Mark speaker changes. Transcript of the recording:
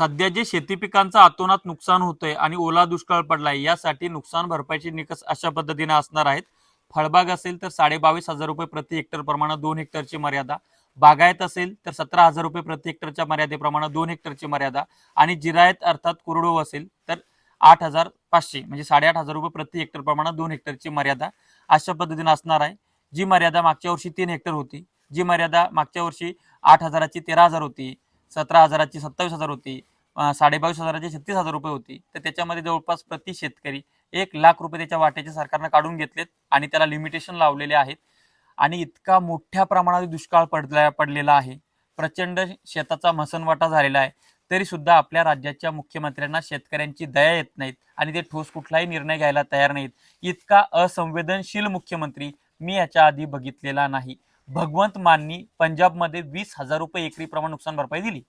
Speaker 1: सध्या जे शेती पिकांचं आतोनात नुकसान होतंय आणि ओला दुष्काळ पडलाय यासाठी नुकसान भरपाईचे निकष अशा पद्धतीने असणार आहेत. फळबाग असेल तर साडेबावीस हजार रुपये प्रति हेक्टर प्रमाणे दोन हेक्टरची मर्यादा. बागायत असेल तर सतरा हजार रुपये प्रति हेक्टरच्या मर्यादेप्रमाणे दोन हेक्टरची मर्यादा. आणि जिरायत अर्थात कोरडो असेल तर आठ हजार पाचशे म्हणजे साडेआठ हजार रुपये प्रति हेक्टर प्रमाणे दोन हेक्टरची मर्यादा अशा पद्धतीने असणार आहे. जी मर्यादा मागच्या वर्षी तीन हेक्टर होती. जी मर्यादा मागच्या वर्षी आठ हजाराची तेरा हजार होती. सतरा हजाराची सत्तावीस हजार होती साडेबावीस हजाराची छत्तीस हजार रुपये होती. तर त्याच्यामध्ये जवळपास प्रति शेतकरी एक लाख रुपये त्याच्या वाट्याचे सरकारनं काढून घेतलेत आणि त्याला लिमिटेशन लावलेले आहेत. आणि इतका मोठ्या प्रमाणात दुष्काळ पडला पडलेला आहे. प्रचंड शेताचा मसनवाटा झालेला आहे. तरी सुद्धा आपल्या राज्याच्या मुख्यमंत्र्यांना शेतकऱ्यांची दया येत नाहीत आणि ते ठोस कुठलाही निर्णय घ्यायला तयार नाहीत. इतका असंवेदनशील मुख्यमंत्री मी याच्या आधी बघितलेला नाही. भगवंत माननी पंजाबमध्ये वीस हजार रुपये एकरी प्रमाण नुकसान भरपाई दिली.